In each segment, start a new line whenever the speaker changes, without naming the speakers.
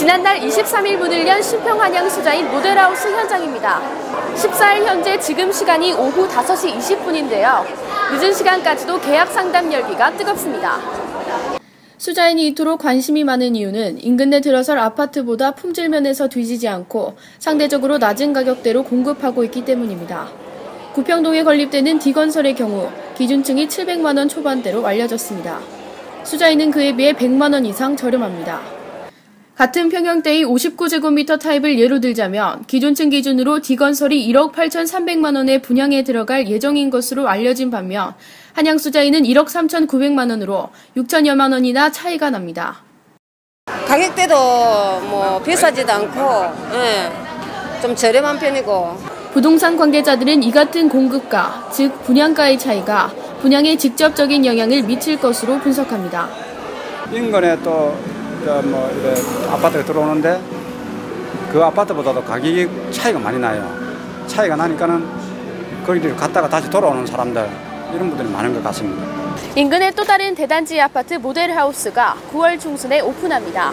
지난달 23일 문을 연 신평한양 수자인 모델하우스 현장입니다. 14일 현재 지금 시간이 오후 5시 20분인데요. 늦은 시간까지도 계약 상담 열기가 뜨겁습니다. 수자인이 이토록 관심이 많은 이유는 인근 내 들어설 아파트보다 품질 면에서 뒤지지 않고 상대적으로 낮은 가격대로 공급하고 있기 때문입니다. 구평동에 건립되는 D건설의 경우 기준층이 700만 원 초반대로 알려졌습니다. 수자인은 그에 비해 100만 원 이상 저렴합니다. 같은 평형대의 59제곱미터 타입을 예로 들자면 기존층 기준으로 D건설이 1억 8,300만 원의 분양에 들어갈 예정인 것으로 알려진 반면 한양수자인은 1억 3,900만 원으로 6천여만 원이나 차이가 납니다.
가격대도 뭐 비싸지도 않고 예, 좀 저렴한 편이고
부동산 관계자들은 이 같은 공급가, 즉 분양가의 차이가 분양에 직접적인 영향을 미칠 것으로 분석합니다.
인근에 또 뭐 이래 아파트가 들어오는데 그 아파트보다도 가격이 차이가 많이 나요. 차이가 나니까는 거기를 갔다가 다시 돌아오는 사람들 이런 분들이 많은 것 같습니다.
인근의 또 다른 대단지 아파트 모델하우스가 9월 중순에 오픈합니다.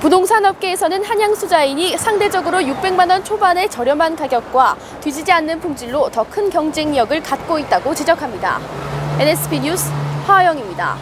부동산 업계에서는 한양수자인이 상대적으로 600만 원 초반의 저렴한 가격과 뒤지지 않는 품질로 더 큰 경쟁력을 갖고 있다고 지적합니다. NSP 뉴스 화영입니다.